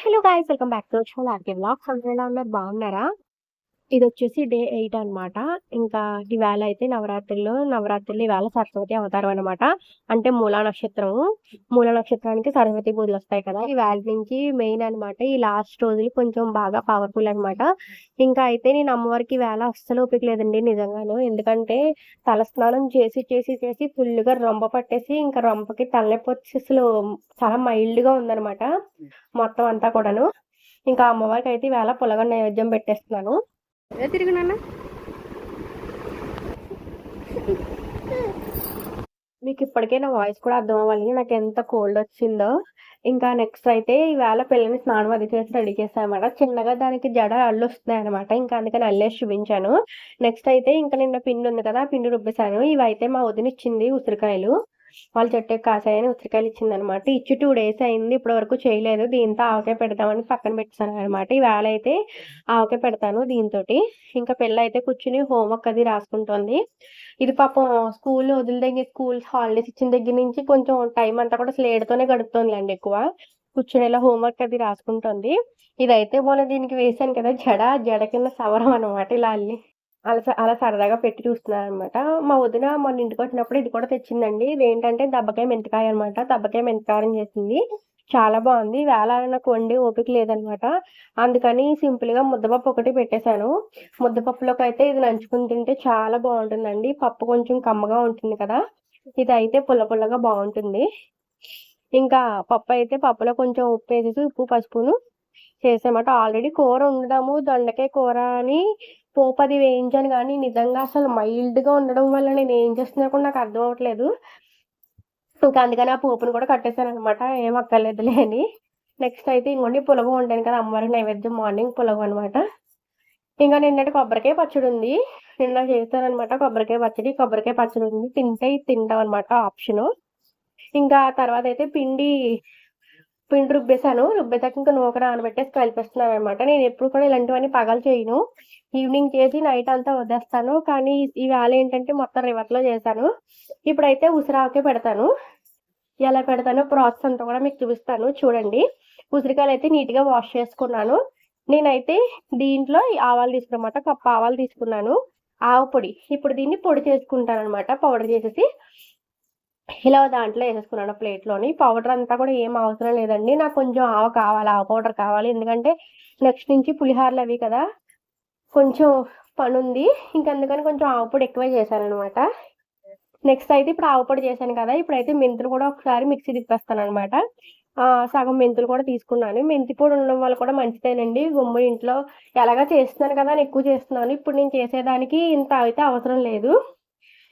Hello guys welcome back to channel. RK blogs అందరూ ఉన్నారు? బాగున్నారా? ఇది వచ్చేసి డే ఎయిట్ అన్నమాట. ఇంకా ఈవేళ అయితే నవరాత్రిలో నవరాత్రిలో ఈవేళ సరస్వతి అవతారం అనమాట అంటే మూలా నక్షత్రం మూల నక్షత్రానికి సరస్వతి పూజలు వస్తాయి కదా. ఈవేళ నుంచి మెయిన్ అన్నమాట ఈ లాస్ట్ రోజులు కొంచెం బాగా పవర్ఫుల్ అన్నమాట. ఇంకా అయితే నేను అమ్మవారికి వేళ అస్సలు ఓపిక లేదండి నిజంగాను. ఎందుకంటే తలస్నానం చేసి చేసి చేసి ఫుల్గా రొంప పట్టేసి ఇంకా రొంపకి తలనొప్పి అసలు చాలా మైల్డ్గా ఉందన్నమాట. మొత్తం అంతా కూడాను. ఇంకా అమ్మవారికి అయితే వేళ పులగ నైవేద్యం పెట్టేస్తున్నాను. నాన్న? మీకు ఇప్పటికే నా వాయిస్ కూడా అర్థం అవ్వాలి నాకు ఎంత కోల్డ్ వచ్చిందో. ఇంకా నెక్స్ట్ అయితే ఈవేళ పిల్లని స్నానం అది చేసి రెడీ చేశానమాట. చిన్నగా దానికి జడ అల్లు వస్తున్నాయి అనమాట ఇంకా అందుకని అల్లేసి చూపించాను. నెక్స్ట్ అయితే ఇంకా నిన్న పిండి ఉంది కదా ఆ పిండి రుబ్బేశాను. ఇవి అయితే మా వదిన ఇచ్చింది ఉసిరికాయలు. వాళ్ళ చెట్టు కాసాయని ఉసిరికాయలు ఇచ్చింది అనమాట ఇచ్చి టూ డేస్ అయింది. ఇప్పటి వరకు చేయలేదు. దీంతో ఆవకాయ పెడతామని పక్కన పెట్టాను అనమాట ఈవేళ అయితే ఆవకాయ పెడతాను దీంతో ఇంకా పిల్ల అయితే కూర్చుని హోంవర్క్ అది రాసుకుంటుంది. ఇది పాపం స్కూల్ వదిలి దగ్గర స్కూల్ హాలిడేస్ ఇచ్చిన దగ్గర నుంచి కొంచెం టైం అంతా కూడా స్లేడ్తోనే గడుపుతుందిలేండి ఎక్కువ. కూర్చొని ఇలా హోంవర్క్ అది రాసుకుంటుంది. ఇదైతే మొన్న దీనికి వేసాను కదా జడ. జడ కింద సవరం అనమాట ఇలా అల్లి. అలా అలా సరదాగా పెట్టి చూస్తున్నాను అనమాట మా వదిన మొన్న ఇంటికి వచ్చినప్పుడు ఇది కూడా తెచ్చిందండి. ఇది ఏంటంటే దబ్బకాయ మెంతికాయ అనమాట. దబ్బకాయ మెంతికారం చేసింది. చాలా బాగుంది. వేళ నాకు వండి ఓపిక లేదనమాట. అందుకని సింపుల్గా ముద్దపప్పు ఒకటి పెట్టేశాను. ముద్దపప్పులోకి అయితే ఇది నంచుకుని తింటే చాలా బాగుంటుందండి. పప్పు కొంచెం కమ్మగా ఉంటుంది కదా. ఇది అయితే పుల్ల పుల్లగా బాగుంటుంది. ఇంకా పప్పు అయితే పప్పులో కొంచెం ఉప్పు వేసేసి ఉప్పు పసుపును చేసామాట ఆల్రెడీ కూర ఉండదాము దొండకాయ కూర అని పోపు అది వేయించాను కానీ నిజంగా అసలు మైల్డ్గా ఉండడం వల్ల నేను ఏం చేస్తున్నా కూడా నాకు అర్థం అవ్వట్లేదు. ఇంకా అందుకని ఆ పోపును కూడా కట్టేశాను అనమాట ఏం అక్కర్లేదులే అని. నెక్స్ట్ అయితే ఇంకోండి పులగం ఉంటాను కదా అమ్మవారికి నైవేద్యం మార్నింగ్ పులగం అనమాట ఇంకా నిన్నటి కొబ్బరికాయ పచ్చడి ఉంది. నిన్న చేస్తానమాట కొబ్బరికాయ పచ్చడి. కొబ్బరికాయ పచ్చడి ఉంది. తింటే తింటాం అనమాట ఆప్షన్. ఇంకా తర్వాత అయితే పిండి పిండి రుబ్బేశాను. రుబ్బేసాక ఇంకా నూక నానబెట్టేసి కలిపేస్తున్నాను అనమాట నేను ఎప్పుడు కూడా ఇలాంటివన్నీ పగలు చేయను. ఈవినింగ్ చేసి నైట్ అంతా వదిలేస్తాను. కానీ ఇవాళ ఏంటంటే మొత్తం రివర్లో చేశాను. ఇప్పుడైతే ఉసిరాకే పెడతాను. ఎలా పెడతానో ప్రాసెస్ అంతా కూడా మీకు చూపిస్తాను. చూడండి. ఉసిరికాయలు అయితే నీట్గా వాష్ చేసుకున్నాను. నేనైతే దీంట్లో ఈ ఆవాలు తీసుకున్నమాట. కప్పు ఆవాలు తీసుకున్నాను. ఆవు పొడి. ఇప్పుడు దీన్ని పొడి చేసుకుంటాను అనమాట పౌడర్ చేసేసి ఇలా దాంట్లో వేసేసుకున్నాను ప్లేట్లోని. పౌడర్ అంతా కూడా ఏం అవసరం లేదండి. నాకు కొంచెం ఆవ కావాలి ఆవ పౌడర్ కావాలి. ఎందుకంటే నెక్స్ట్ నుంచి పులిహారలు అవి కదా కొంచెం పని ఉంది ఇంకా అందుకని కొంచెం ఆవుపొడి ఎక్కువ చేశాను అనమాట నెక్స్ట్ అయితే ఇప్పుడు ఆవుపొడి చేశాను కదా ఇప్పుడైతే మెంతులు కూడా ఒకసారి మిక్సీ తిప్పేస్తాను అనమాట సగం మెంతులు కూడా తీసుకున్నాను. మెంతి పొడి ఉండడం వల్ల కూడా మంచిదేనండి. గుమ్మ ఇంట్లో ఎలాగా చేస్తున్నాను కదా అని ఎక్కువ చేస్తున్నాను. ఇప్పుడు నేను చేసేదానికి ఇంత అయితే అవసరం లేదు.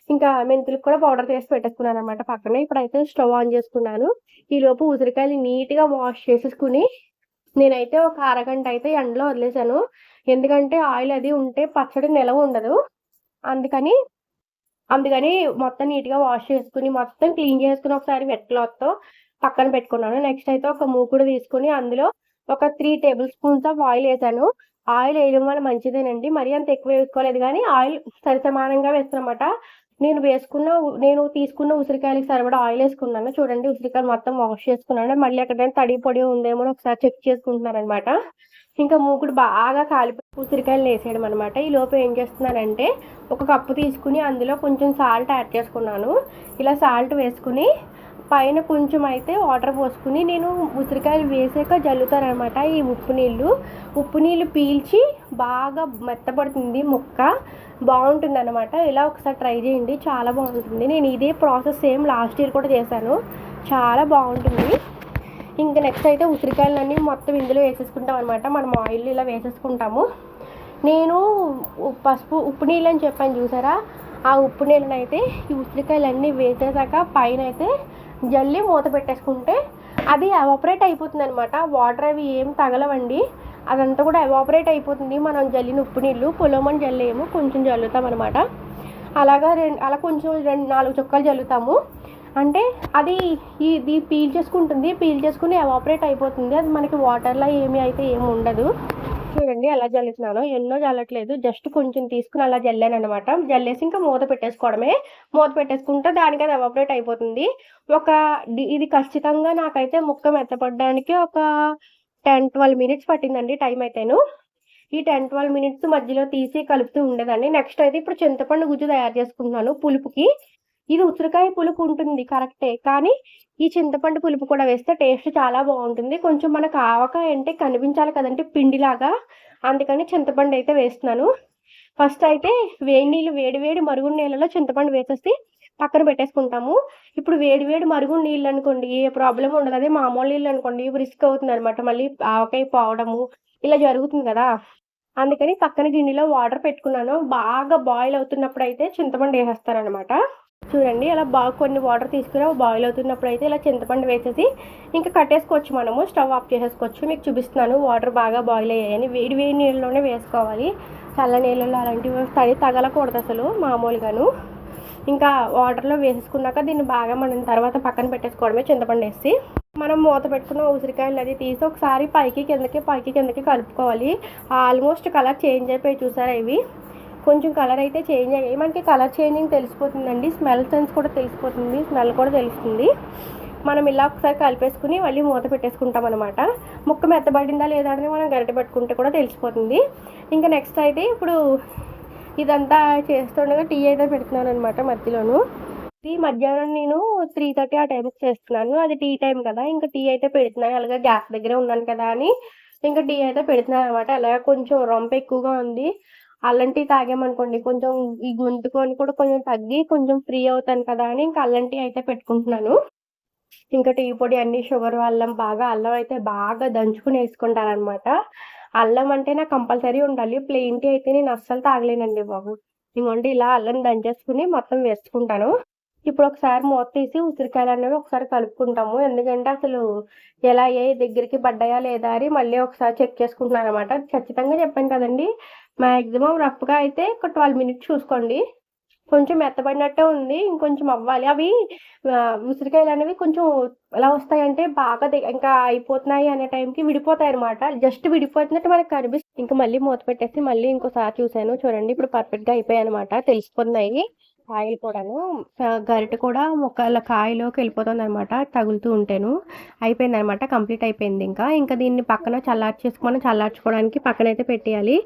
ఇంకా మెంతులకు కూడా పౌడర్ చేసి పెట్టేసుకున్నాను అనమాట పక్కన. ఇప్పుడైతే స్టవ్ ఆన్ చేసుకున్నాను. ఈ లోపు ఉసిరికాయలు నీట్గా వాష్ చేసేసుకుని నేనైతే ఒక అరగంట అయితే ఎండలో వదిలేసాను. ఎందుకంటే ఆయిల్ అది ఉంటే పచ్చడి నిలవ ఉండదు. అందుకని అందుకని మొత్తం నీట్గా వాష్ చేసుకుని మొత్తం క్లీన్ చేసుకుని ఒకసారి వెట్ క్లాత్తో పక్కన పెట్టుకున్నాను. నెక్స్ట్ అయితే ఒక మూకుడు తీసుకుని అందులో ఒక three tablespoons of oil వేసాను. ఆయిల్ వేయడం వల్ల మంచిదేనండి. మరీ అంత ఎక్కువ వేసుకోలేదు కానీ ఆయిల్ సరి సమానంగా వేస్తున్నమాట నేను వేసుకున్న నేను తీసుకున్న ఉసిరికాయలకి సరిపడా ఆయిల్ వేసుకున్నాను. చూడండి ఉసిరికాయలు మొత్తం వాష్ చేసుకున్నాను. మళ్ళీ ఎక్కడైనా తడి పొడి ఉందేమో ఒకసారి చెక్ చేసుకుంటున్నాను అనమాట ఇంకా మూకుడు బాగా కాలిపోయి ఉసిరికాయలు వేసేయడం అనమాట. ఈ లోపు ఏం చేస్తున్నానంటే ఒక కప్పు తీసుకుని అందులో కొంచెం సాల్ట్ యాడ్ చేసుకున్నాను. ఇలా సాల్ట్ వేసుకుని పైన కొంచెం అయితే వాటర్ పోసుకుని నేను ఉసిరికాయలు వేసాక జల్లుతానమాట ఈ ఉప్పు నీళ్ళు. ఉప్పు నీళ్ళు పీల్చి బాగా మెత్తపడుతుంది ముక్క. బాగుంటుంది అనమాట ఇలా ఒకసారి ట్రై చేయండి. చాలా బాగుంటుంది. నేను ఇదే ప్రాసెస్ సేమ్ లాస్ట్ ఇయర్ కూడా చేశాను. చాలా బాగుంటుంది. ఇంకా నెక్స్ట్ అయితే ఉసిరికాయలన్నీ మొత్తం ఇందులో వేసేసుకుంటాం అనమాట మనం ఆయిల్ ఇలా వేసేసుకుంటాము. నేను పసుపు ఉప్పు నీళ్ళు అని చెప్పాను చూసారా? ఆ ఉప్పు నీళ్ళని అయితే ఈ ఉసిరికాయలన్నీ వేసేసాక పైన అయితే జల్లి మూత పెట్టేసుకుంటే అది ఎవాపరేట్ అయిపోతుంది అనమాట వాటర్ అవి ఏం తగలవండి. అదంతా కూడా ఎవాపరేట్ అయిపోతుంది. మనం జల్లిన ఉప్పు నీళ్ళు పొలమని జల్లేము కొంచెం జల్లుతాం అనమాట అలాగా రెండు అలా కొంచెం రెండు నాలుగు చుక్కలు జల్లుతాము. అంటే అది ఇది పీల్ చేసుకుంటుంది. పీల్ చేసుకుని ఎవాపరేట్ అయిపోతుంది. అది మనకి వాటర్లో ఏమీ అయితే ఏమి ఉండదు. చూడండి ఎలా జల్లుతున్నాను. ఎన్నో జల్లట్లేదు. జస్ట్ కొంచెం తీసుకుని అలా జల్లాను అనమాట జల్లేసి ఇంకా మూత పెట్టేసుకోవడమే. మూత పెట్టేసుకుంటే దానికి అది ఎవాపరేట్ అయిపోతుంది. ఒక ఇది ఖచ్చితంగా నాకైతే ముక్క మెత్తపడడానికి ఒక టెన్ ట్వెల్వ్ మినిట్స్ పట్టిందండి టైం అయితేను. ఈ టెన్ ట్వెల్వ్ మినిట్స్ మధ్యలో తీసి కలుపుతూ ఉండేదండి. నెక్స్ట్ అయితే ఇప్పుడు చింతపండు గుజ్జు తయారు చేసుకుంటున్నాను పులుపుకి. ఇది ఉసిరికాయ పులుపు ఉంటుంది కరెక్టే. కానీ ఈ చింతపండు పులుపు కూడా వేస్తే టేస్ట్ చాలా బాగుంటుంది. కొంచెం మనకు ఆవకాయ అంటే కనిపించాలి కదంటే పిండిలాగా. అందుకని చింతపండు అయితే వేస్తున్నాను. ఫస్ట్ అయితే వేడి నీళ్ళు వేడి వేడి మరుగు నీళ్ళలో చింతపండు వేసేసి పక్కన పెట్టేసుకుంటాము. ఇప్పుడు వేడి వేడి మరుగు నీళ్ళు అనుకోండి ఏ ప్రాబ్లం ఉండదు. అదే మామూలు నీళ్ళు అనుకోండి రిస్క్ అవుతుంది అనమాట మళ్ళీ ఆవకాయ పోవడము ఇలా జరుగుతుంది కదా. అందుకని పక్కన గిన్నెలో వాటర్ పెట్టుకున్నాను. బాగా బాయిల్ అవుతున్నప్పుడు అయితే చింతపండు వేసేస్తారనమాట చూడండి అలా బాగా కొన్ని వాటర్ తీసుకుని బాయిల్ అవుతున్నప్పుడు అయితే ఇలా చింతపండు వేసేసి ఇంకా కట్టేసుకోవచ్చు మనము. స్టవ్ ఆఫ్ చేసేసుకోవచ్చు. మీకు చూపిస్తున్నాను వాటర్ బాగా బాయిల్ అయ్యాయని. వేడి వేడి నీళ్ళలోనే వేసుకోవాలి. చల్ల నీళ్ళలో అలాంటివి తడి తగలకూడదు అసలు మామూలుగాను. ఇంకా వాటర్లో వేసేసుకున్నాక దీన్ని బాగా మనం తర్వాత పక్కన పెట్టేసుకోవడమే చింతపండు వేసి మనం మూత పెట్టుకున్న ఉసిరికాయలు అది తీసి ఒకసారి పైకి కిందకి పైకి కిందకి కలుపుకోవాలి. ఆల్మోస్ట్ కలర్ చేంజ్ అయిపోయి చూసారా ఇవి? కొంచెం కలర్ అయితే చేంజ్ అయ్యాయి. మనకి కలర్ చేంజింగ్ తెలిసిపోతుందండి. స్మెల్ సెన్స్ కూడా తెలిసిపోతుంది. స్మెల్ కూడా తెలుస్తుంది. మనం ఇలా ఒకసారి కలిపేసుకుని మళ్ళీ మూత పెట్టేసుకుంటాం అనమాట ముక్క మెత్తబడిందా లేదా అని మనం గరిటె పెట్టుకుంటే కూడా తెలిసిపోతుంది. ఇంకా నెక్స్ట్ అయితే ఇప్పుడు ఇదంతా చేస్తుండగా టీ అయితే పెడుతున్నాను అనమాట మధ్యలోను. టీ మధ్యాహ్నం నేను త్రీ థర్టీ ఆ టైంకి చేస్తున్నాను. అది టీ టైం కదా ఇంకా టీ అయితే పెడుతున్నాను అలాగే గ్యాస్ దగ్గరే ఉన్నాను కదా అని ఇంకా టీ అయితే పెడుతున్నాను అనమాట అలాగే కొంచెం రొంప ఎక్కువగా ఉంది. అల్లం టీ తాగామనుకోండి కొంచెం ఈ గొంతుకొని కూడా కొంచెం తగ్గి కొంచెం ఫ్రీ అవుతాను కదా అని ఇంకా అల్లం టీ అయితే పెట్టుకుంటున్నాను. ఇంకా టీ పొడి అన్ని షుగర్ అల్లం బాగా అల్లం అయితే బాగా దంచుకుని వేసుకుంటారనమాట అల్లం అంటే నాకు కంపల్సరీ ఉండాలి. ప్లెయిన్ టీ అయితే నేను అస్సలు తాగలేనండి బాబు. ఇంకోండి ఇలా అల్లం దంచేసుకుని మొత్తం వేసుకుంటాను. ఇప్పుడు ఒకసారి మూత తీసి ఉసిరికాయలు అనేవి ఒకసారి కలుపుకుంటాము. ఎందుకంటే అసలు ఎలా ఏ దగ్గరికి పడ్డాయా లేదా అని మళ్ళీ ఒకసారి చెక్ చేసుకుంటున్నాను అనమాట ఖచ్చితంగా చెప్పాను కదండి. మ్యాక్సిమం రఫ్గా అయితే ఒక ట్వెల్వ్ మినిట్స్ చూసుకోండి. కొంచెం మెత్తబడినట్టే ఉంది ఇంకొంచెం అవ్వాలి. అవి ఉసిరికాయలు అనేవి కొంచెం ఎలా వస్తాయంటే బాగా ఇంకా అయిపోతున్నాయి అనే టైంకి విడిపోతాయి అనమాట జస్ట్ విడిపోతున్నట్టు మనకి కనిపిస్తుంది. ఇంకా మళ్ళీ మూత పెట్టేసి మళ్ళీ ఇంకోసారి చూసాను చూడండి ఇప్పుడు పర్ఫెక్ట్గా అయిపోయాయి అనమాట తెలిసిపోతున్నాయి. కాయలు కూడాను గరిటె కూడా ఒకళ్ళ కాయలోకి వెళ్ళిపోతుంది అనమాట తగులుతూ ఉంటేను. అయిపోయింది అనమాట కంప్లీట్ అయిపోయింది ఇంకా. ఇంకా దీన్ని పక్కన చల్లార్చేసుకొని చల్లార్చుకోవడానికి పక్కన అయితే పెట్టేయాలి.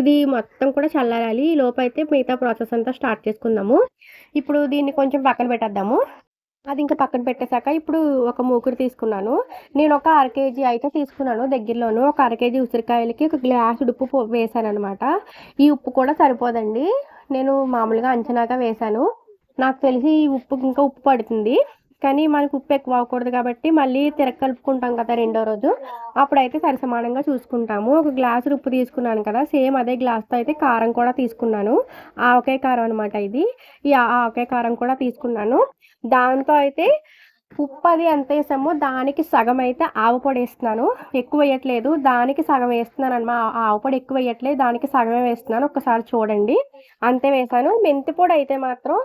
ఇది మొత్తం కూడా చల్లారాలి. ఈ లోపైతే మిగతా ప్రాసెస్ అంతా స్టార్ట్ చేసుకుందాము. ఇప్పుడు దీన్ని కొంచెం పక్కన పెట్టేద్దాము. అది ఇంకా పక్కన పెట్టేశాక ఇప్పుడు ఒక మూకుడు తీసుకున్నాను. నేను ఒక అర కేజీ అయితే తీసుకున్నాను దగ్గరలోను. ఒక అర కేజీ ఉసిరికాయలకి ఒక గ్లాస్ ఉప్పు వేసాను అనమాట ఈ ఉప్పు కూడా సరిపోదండి. నేను మామూలుగా అంచనాగా వేశాను. నాకు తెలిసి ఉప్పు ఇంకా ఉప్పు పడుతుంది. కానీ మనకు ఉప్పు ఎక్కువ అవ్వకూడదు కాబట్టి మళ్ళీ తిరగ కలుపుకుంటాం కదా రెండో రోజు. అప్పుడైతే సరి సమానంగా చూసుకుంటాము. ఒక గ్లాసు ఉప్పు తీసుకున్నాను కదా సేమ్ అదే గ్లాస్తో అయితే కారం కూడా తీసుకున్నాను. ఆవకాయ కారం అనమాట ఇది. ఈ ఆవకాయ కారం కూడా తీసుకున్నాను. దాంతో అయితే ఉప్పు అది ఎంత వేసామో దానికి సగం అయితే ఆవపొడి వేస్తున్నాను. ఎక్కువ వేయట్లేదు. దానికి సగం వేస్తున్నాను అనమా ఆవపొడి ఎక్కువ వేయట్లేదు. దానికి సగమే వేస్తున్నాను. ఒకసారి చూడండి. అంతే వేసాను. మెంతి పొడి అయితే మాత్రం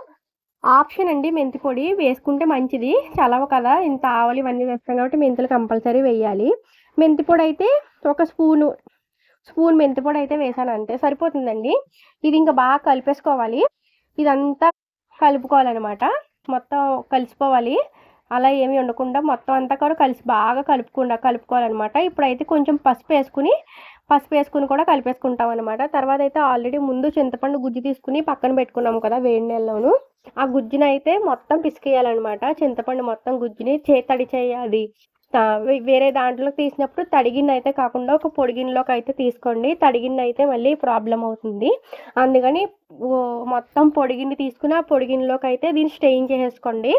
ఆప్షన్ అండి మెంతి పొడి. వేసుకుంటే మంచిది. చలవ కదా. ఇంత ఆవలు ఇవన్నీ వేస్తాం కాబట్టి మెంతులు కంపల్సరీ వేయాలి. మెంతి పొడి అయితే ఒక స్పూను స్పూన్ మెంతి పొడి అయితే వేసాను అంతే. సరిపోతుందండి. ఇది ఇంకా బాగా కలిపేసుకోవాలి. ఇదంతా కలుపుకోవాలన్నమాట. మొత్తం కలిసిపోవాలి. అలా ఏమీ ఉండకుండా మొత్తం అంతా కూడా కలిసి బాగా కలుపుకుండా కలుపుకోవాలన్నమాట. ఇప్పుడైతే కొంచెం పసుపు వేసుకుని పసుపు వేసుకుని కూడా కలిపేసుకుంటాం అనమాట తర్వాత అయితే ఆల్రెడీ ముందు చింతపండు గుజ్జు తీసుకుని పక్కన పెట్టుకున్నాము కదా వేడి నెలలోను. ఆ గుజ్జుని అయితే మొత్తం పిసికేయాలన్నమాట. చింతపండు మొత్తం గుజ్జుని చేతడి చేయాలి. వేరే దాంట్లో తీసినప్పుడు తడిగిన్న అయితే కాకుండా ఒక పొడిగిన్నలోకి అయితే తీసుకోండి. తడిగిన్న అయితే మళ్ళీ ప్రాబ్లం అవుతుంది. అందుకని మొత్తం పొడిగిన్ని తీసుకుని ఆ పొడిగిన్నలోకి అయితే దీన్ని స్టెయిన్ చేసేసుకోండి.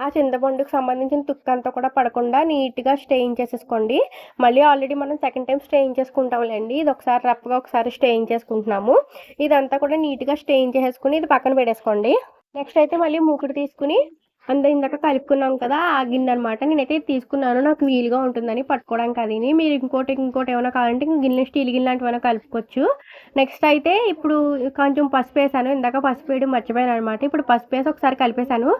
ఆ చింతపండుకు సంబంధించిన తుక్కు అంతా కూడా పడకుండా నీట్గా స్టేయిన్ చేసేసుకోండి. మళ్ళీ ఆల్రెడీ మనం సెకండ్ టైం స్టేయిన్ చేసుకుంటాంలేండి. ఇది ఒకసారి రఫ్గా ఒకసారి స్టేయిన్ చేసుకుంటున్నాము. ఇదంతా కూడా నీట్గా స్టేయిన్ చేసేసుకుని ఇది పక్కన పెట్టేసుకోండి. నెక్స్ట్ అయితే మళ్ళీ మూకుడు తీసుకుని అంతా ఇందాక కలుపుకున్నాం కదా ఆ గిన్నె అనమాట నేనైతే తీసుకున్నాను. నాకు వీలుగా ఉంటుందని పట్టుకోవడానికి అది మీరు ఇంకోటి ఇంకోటి ఏమైనా కావాలంటే గిన్నె స్టీల్ గిన్నె లాంటివి ఏమైనా కలుపుకోవచ్చు. నెక్స్ట్ అయితే ఇప్పుడు కొంచెం పసుపు వేసాను. ఇందాక పసుపు వేయడం మర్చిపోయాను అనమాట ఇప్పుడు పసుపు వేసి ఒకసారి కలిపేశాను.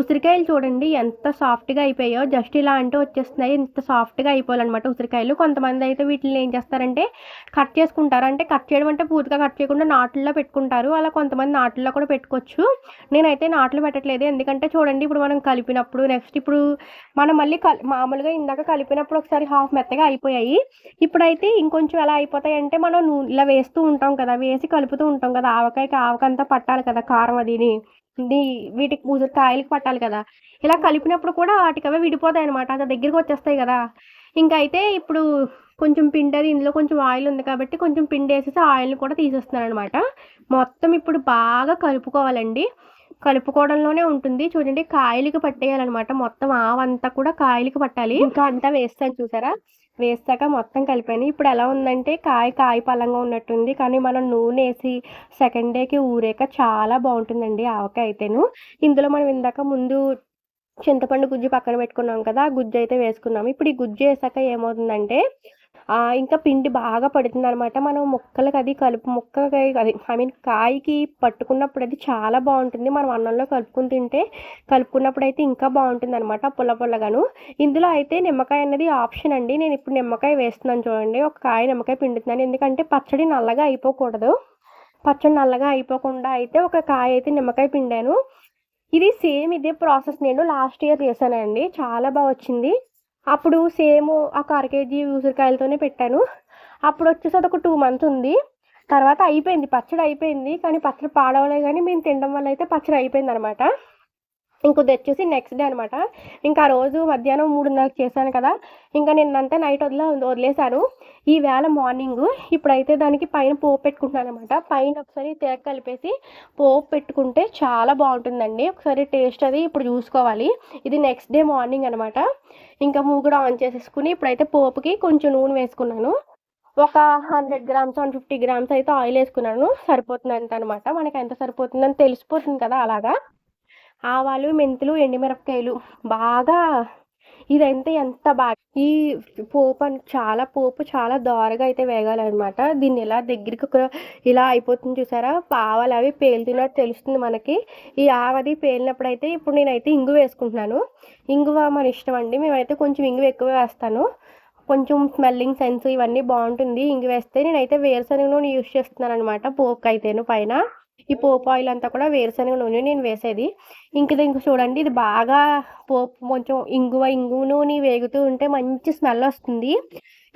ఉసిరికాయలు చూడండి ఎంత సాఫ్ట్గా అయిపోయాయో. జస్ట్ ఇలా అంటూ వచ్చేస్తున్నాయి. ఇంత సాఫ్ట్గా అయిపోవాలన్నమాట ఉసిరికాయలు. కొంతమంది అయితే వీటిని ఏం చేస్తారంటే కట్ చేసుకుంటారు. అంటే కట్ చేయడం అంటే పూర్తిగా కట్ చేయకుండా నాటుల్లో పెట్టుకుంటారు. అలా కొంతమంది నాటుల్లో కూడా పెట్టుకోవచ్చు. నేనైతే నాట్లు పెట్టట్లేదు. ఎందుకంటే చూడండి ఇప్పుడు మనం కలిపినప్పుడు నెక్స్ట్ ఇప్పుడు మనం మళ్ళీ కల్ మామూలుగా ఇందాక కలిపినప్పుడు ఒకసారి హాఫ్ మెత్తగా అయిపోయాయి. ఇప్పుడైతే ఇంకొంచెం ఎలా అయిపోతాయి అంటే మనం నూనె ఇలా వేస్తూ ఉంటాం కదా వేసి కలుపుతూ ఉంటాం కదా ఆవకాయకి ఆవకంతా పట్టాలి కదా కారం అదిని వీటికి పూజ కాయలకి పట్టాలి కదా. ఇలా కలిపినప్పుడు కూడా వాటికి అవే విడిపోతాయి అనమాట అది దగ్గరికి వచ్చేస్తాయి కదా. ఇంకా అయితే ఇప్పుడు కొంచెం పిండి అది ఇందులో కొంచెం ఆయిల్ ఉంది కాబట్టి కొంచెం పిండి వేసేసి ఆయిల్ని కూడా తీసేస్తున్నాను అనమాట మొత్తం ఇప్పుడు బాగా కలుపుకోవాలండి. కలుపుకోవడంలోనే ఉంటుంది. చూడండి కాయలకి పట్టేయాలన్నమాట. మొత్తం ఆవంతా కూడా కాయలకి పట్టాలి. ఇంకా అంతా వేస్తాను చూసారా? వేస్తాక మొత్తం కలిపాను. ఇప్పుడు ఎలా ఉందంటే కాయ కాయ పలంగా ఉన్నట్టుంది. కానీ మనం నూనె వేసి సెకండ్ డేకి ఊరేక చాలా బాగుంటుందండి ఆవకాయ అయితేను. ఇందులో మనం ఇందాక ముందు చింతపండు గుజ్జు పక్కన పెట్టుకున్నాం కదా ఆ గుజ్జు అయితే వేసుకున్నాం ఇప్పుడు ఈ గుజ్జు వేసాక ఏమవుతుందంటే ఇంకా పిండి బాగా పడుతుంది అనమాట మనం ముక్కలకి అది కలుపు ముక్కకి అది ఐ మీన్ కాయకి పట్టుకున్నప్పుడు అది చాలా బాగుంటుంది. మనం అన్నంలో కలుపుకుని తింటే కలుపుకున్నప్పుడు అయితే ఇంకా బాగుంటుంది అనమాట పుల్ల పుల్లగాను. ఇందులో అయితే నిమ్మకాయ అనేది ఆప్షన్ అండి. నేను ఇప్పుడు నిమ్మకాయ వేస్తున్నాను చూడండి. ఒక కాయ నిమ్మకాయ పిండుతున్నాను. ఎందుకంటే పచ్చడి నల్లగా అయిపోకూడదు. పచ్చడి నల్లగా అయిపోకుండా అయితే ఒక కాయ అయితే నిమ్మకాయ పిండాను. ఇది సేమ్ ఇదే ప్రాసెస్ నేను లాస్ట్ ఇయర్ చేశానండి. చాలా బాగా వచ్చింది. అప్పుడు సేమ్ ఒక అర కేజీ ఉసిరికాయలతోనే పెట్టాను. అప్పుడు వచ్చేసి అది ఒక టూ మంత్స్ ఉంది. తర్వాత అయిపోయింది పచ్చడి అయిపోయింది. కానీ పచ్చడి పాడవలే కానీ మేము తినడం వల్ల అయితే పచ్చడి అయిపోయింది అనమాట ఇంకొద్ది వచ్చేసి నెక్స్ట్ డే అనమాట ఇంకా ఆ రోజు మధ్యాహ్నం మూడున్నరకు చేశాను కదా. ఇంకా నిన్నంతా నైట్ వదిలే వదిలేశాను. ఈ వేళ మార్నింగ్ ఇప్పుడైతే దానికి పైన పోపు పెట్టుకుంటున్నాను అనమాట పైన ఒకసారి తేగ కలిపేసి పోపు పెట్టుకుంటే చాలా బాగుంటుందండి. ఒకసారి టేస్ట్ అది ఇప్పుడు చూసుకోవాలి. ఇది నెక్స్ట్ డే మార్నింగ్ అనమాట ఇంకా మూగుడు ఆన్ చేసేసుకుని ఇప్పుడైతే పోపుకి కొంచెం నూనె వేసుకున్నాను. ఒక hundred grams one fifty grams అయితే ఆయిల్ వేసుకున్నాను. సరిపోతుంది అంత అనమాట మనకి ఎంత సరిపోతుందని తెలిసిపోతుంది కదా అలాగా. ఆవాలు మెంతులు ఎండుమిరపకాయలు. బాగా ఇదైతే ఎంత బాగా ఈ పోపు చాలా పోపు చాలా దోరగా అయితే వేగాలన్నమాట. దీన్ని ఇలా దగ్గరికి ఒక ఇలా అయిపోతుంది చూసారా? ఆవాలు అవి పేలుతున్నట్టు తెలుస్తుంది మనకి. ఈ ఆవది పేలినప్పుడు అయితే ఇప్పుడు నేనైతే ఇంగు వేసుకుంటున్నాను. ఇంగువ మన ఇష్టం అండి. మేమైతే కొంచెం ఇంగువ ఎక్కువ వేస్తాను. కొంచెం స్మెల్లింగ్ సెన్స్ ఇవన్నీ బాగుంటుంది. ఇంగు వేస్తే నేనైతే వేరుశనగ నూనె యూస్ చేస్తున్నాను అనమాట పోపుకి అయితేను పైన. ఈ పోపు ఆయిల్ అంతా కూడా వేరుశనగ నూనె నేను వేసేది. ఇంక ఇది ఇంక చూడండి ఇది బాగా పోపు కొంచెం ఇంగువ ఇంగు నూనె వేగుతూ ఉంటే మంచి స్మెల్ వస్తుంది.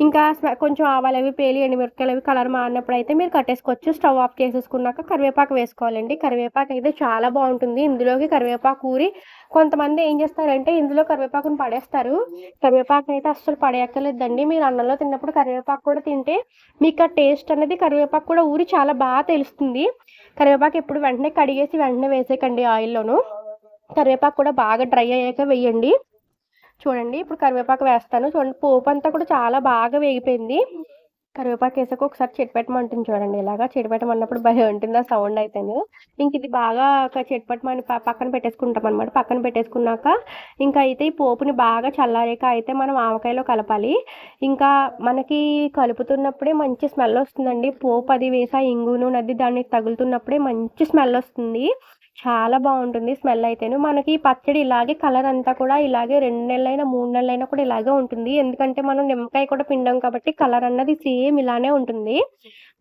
ఇంకా కొంచెం ఆవాలు అవి పేలి ఎండుమిరపకాయలు అవి కలర్ మారినప్పుడు అయితే మీరు కట్టేసుకోవచ్చు. స్టవ్ ఆఫ్ చేసేసుకున్నాక కరివేపాకు వేసుకోవాలండి. కరివేపాకు అయితే చాలా బాగుంటుంది. ఇందులోకి కరివేపాకు ఊరి కొంతమంది ఏం చేస్తారంటే ఇందులో కరివేపాకుని పడేస్తారు. కరివేపాకు అయితే అస్సలు పడేయక్కర్లేదండి. మీరు అన్నంలో తిన్నప్పుడు కరివేపాకు కూడా తింటే మీకు ఆ టేస్ట్ అనేది కరివేపాకు కూడా ఊరి చాలా బాగా తెలుస్తుంది. కరివేపాకు ఎప్పుడు వెంటనే కడిగేసి వెంటనే వేసేయకండి ఆయిల్లోను. కరివేపాకు కూడా బాగా డ్రై అయ్యాక వేయండి. చూడండి ఇప్పుడు కరివేపాకు వేస్తాను. చూడండి పోపు అంతా కూడా చాలా బాగా వేగిపోయింది. కరివేపాకు వేసాక ఒకసారి చెట్పెట్టమంటుంది చూడండి ఇలాగా చెట్పెట్టమన్నప్పుడు భయం ఉంటుంది ఆ సౌండ్ అయితేను. ఇంక ఇది బాగా ఒక చెట్పెట్టమని పక్కన పెట్టేసుకుంటాం అనమాట పక్కన పెట్టేసుకున్నాక ఇంకా అయితే ఈ పోపుని బాగా చల్లారాక అయితే మనం ఆవకాయలో కలపాలి. ఇంకా మనకి కలుపుతున్నప్పుడే మంచి స్మెల్ వస్తుందండి. పోపు అది వేసా ఇంగు నూనె అది దానికి తగులుతున్నప్పుడే మంచి స్మెల్ వస్తుంది. చాలా బాగుంటుంది స్మెల్ అయితేను. మనకి ఈ పచ్చడి ఇలాగే కలర్ అంతా కూడా ఇలాగే రెండు నెలలైనా మూడు నెలలైనా కూడా ఇలాగే ఉంటుంది. ఎందుకంటే మనం నిమ్మకాయ కూడా పిండాం కాబట్టి కలర్ అన్నది సేమ్ ఇలానే ఉంటుంది.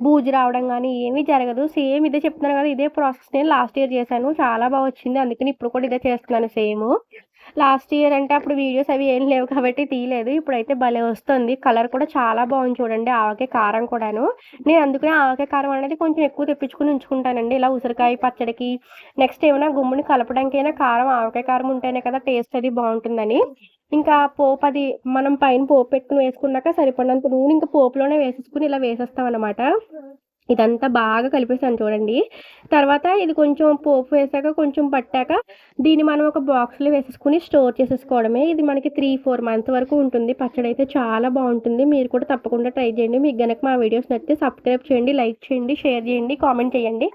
బూజు రావడం కానీ ఏమీ జరగదు. సేమ్ ఇదే చెప్తున్నాను కదా ఇదే ప్రాసెస్ నేను లాస్ట్ ఇయర్ చేశాను. చాలా బాగా వచ్చింది. అందుకని ఇప్పుడు కూడా ఇదే చేస్తున్నాను సేమ్. లాస్ట్ ఇయర్ అంటే అప్పుడు వీడియోస్ అవి ఏం లేవు కాబట్టి తీయలేదు. ఇప్పుడైతే భలే వస్తుంది. కలర్ కూడా చాలా బాగుంది చూడండి. ఆవకాయ కారం కూడాను. నేను అందుకనే ఆవకాయ కారం అనేది కొంచెం ఎక్కువ తెప్పించుకుని ఉంచుకుంటానండి. ఇలా ఉసిరికాయ పచ్చడికి నెక్స్ట్ ఏమైనా గుమ్ముని కలపడానికైనా కారం ఆవకాయ కారం ఉంటేనే కదా టేస్ట్ అది బాగుంటుందని. ఇంకా పోపు అది మనం పైన పోపు పెట్టుకుని వేసుకున్నాక సరిపడినంత నూనె ఇంకా పోపులోనే వేసేసుకుని ఇలా వేసేస్తాం అనమాట ఇదంతా బాగా కలిపేసాను చూడండి. తర్వాత ఇది కొంచెం పోపు వేసాక కొంచెం పట్టాక దీన్ని మనం ఒక బాక్స్లో వేసేసుకుని స్టోర్ చేసేసుకోవడమే. ఇది మనకి త్రీ ఫోర్ మంత్స్ వరకు ఉంటుంది. పచ్చడి అయితే చాలా బాగుంటుంది. మీరు కూడా తప్పకుండా ట్రై చేయండి. మీకు కనుక మా వీడియోస్ నచ్చితే సబ్స్క్రైబ్ చేయండి లైక్ చేయండి షేర్ చేయండి కామెంట్ చేయండి.